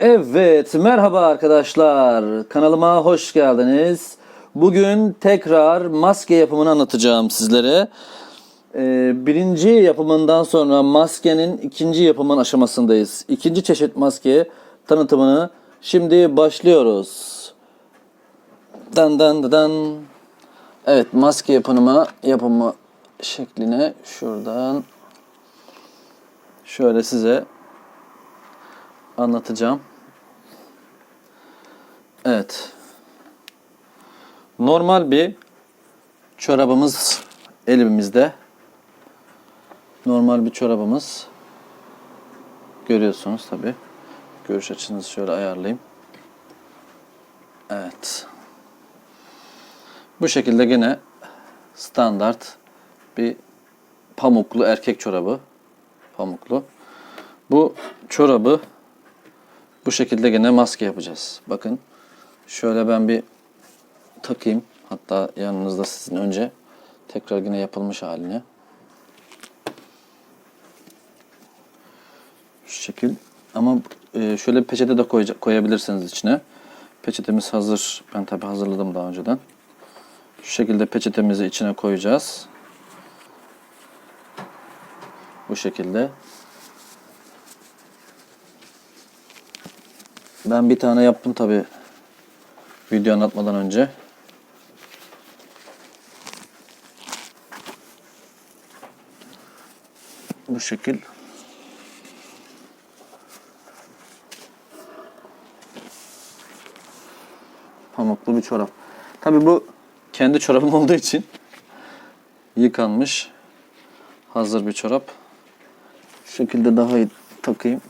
Evet, merhaba arkadaşlar. Kanalıma hoş geldiniz. Bugün tekrar maske yapımını anlatacağım sizlere. Ee, birinci yapımından sonra maskenin ikinci yapımın aşamasındayız. İkinci çeşit maske tanıtımını şimdi başlıyoruz. Dan dan dan. Evet, maske yapımı yapımı şekline şuradan şöyle size anlatacağım. Evet. Normal bir çorabımız elimizde. Normal bir çorabımız. Görüyorsunuz tabi. Görüş açınızı şöyle ayarlayayım. Evet. Bu şekilde gene standart bir pamuklu erkek çorabı. Pamuklu. Bu çorabı bu şekilde gene maske yapacağız. Bakın şöyle ben bir takayım. Hatta yanınızda sizin önce tekrar yine yapılmış haline. Şu şekil. Ama e, şöyle bir peçete de koyabilirsiniz içine. Peçetemiz hazır. Ben tabi hazırladım daha önceden. Şu şekilde peçetemizi içine koyacağız. Bu şekilde. Ben bir tane yaptım tabi video anlatmadan önce. Bu şekil. Pamuklu bir çorap. Tabi bu kendi çorabım olduğu için yıkanmış hazır bir çorap. Şu şekilde daha iyi takayım.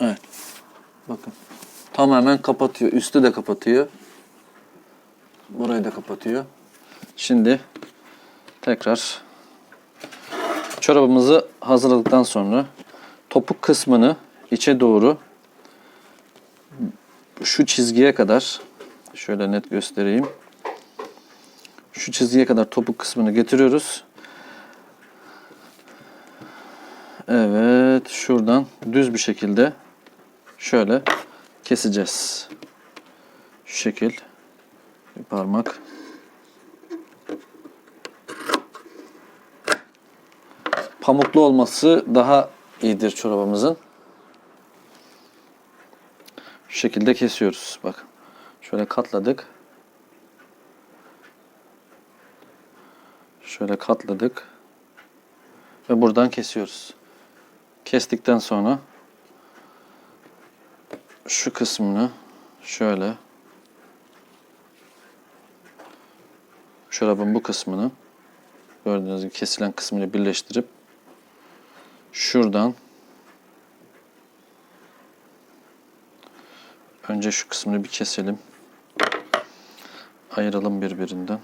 Evet. Bakın. Tamamen kapatıyor. Üstü de kapatıyor. Burayı da kapatıyor. Şimdi tekrar çorabımızı hazırladıktan sonra topuk kısmını içe doğru şu çizgiye kadar şöyle net göstereyim. Şu çizgiye kadar topuk kısmını getiriyoruz. Evet, şuradan düz bir şekilde şöyle keseceğiz. Şu şekil bir parmak. Pamuklu olması daha iyidir çorabımızın. Şu şekilde kesiyoruz. Bak. Şöyle katladık. Şöyle katladık. Ve buradan kesiyoruz. Kestikten sonra şu kısmını şöyle çorabın bu kısmını gördüğünüz gibi kesilen kısmını birleştirip şuradan önce şu kısmını bir keselim. Ayıralım birbirinden.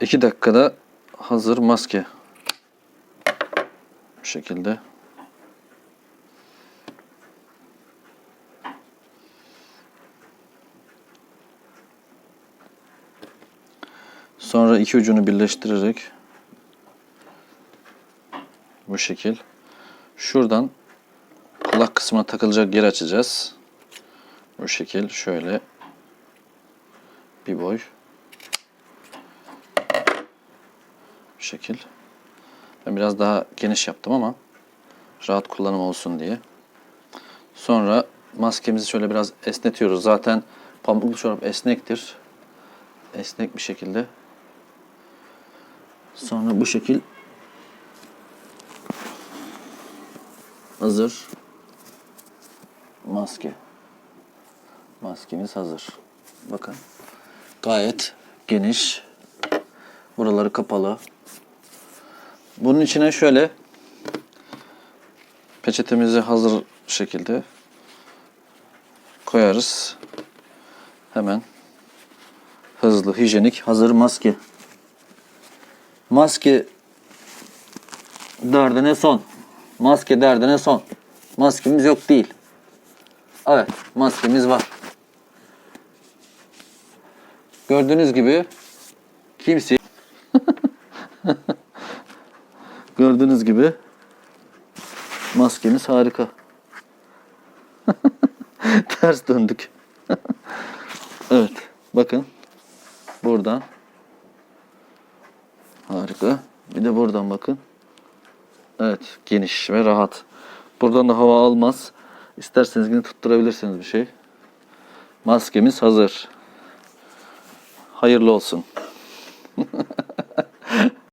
İki dakikada hazır maske. Bu şekilde. Sonra iki ucunu birleştirerek bu şekil. Şuradan kulak kısmına takılacak yer açacağız. Bu şekil şöyle bir boy. Bu şekil. Ben biraz daha geniş yaptım ama rahat kullanım olsun diye. Sonra maskemizi şöyle biraz esnetiyoruz. Zaten pamuklu çorap esnektir. Esnek bir şekilde. Sonra bu şekil hazır maske. Maskemiz hazır. Bakın. Gayet geniş. Buraları kapalı. Bunun içine şöyle peçetemizi hazır şekilde koyarız. Hemen hızlı, hijyenik, hazır maske. Maske derdine son. Maske derdine son. Maskemiz yok değil. Evet, maskemiz var. Gördüğünüz gibi kimse Gördüğünüz gibi maskemiz harika. Ters döndük. evet. Bakın. Buradan. Harika. Bir de buradan bakın. Evet. Geniş ve rahat. Buradan da hava almaz. İsterseniz yine tutturabilirsiniz bir şey. Maskemiz hazır. Hayırlı olsun.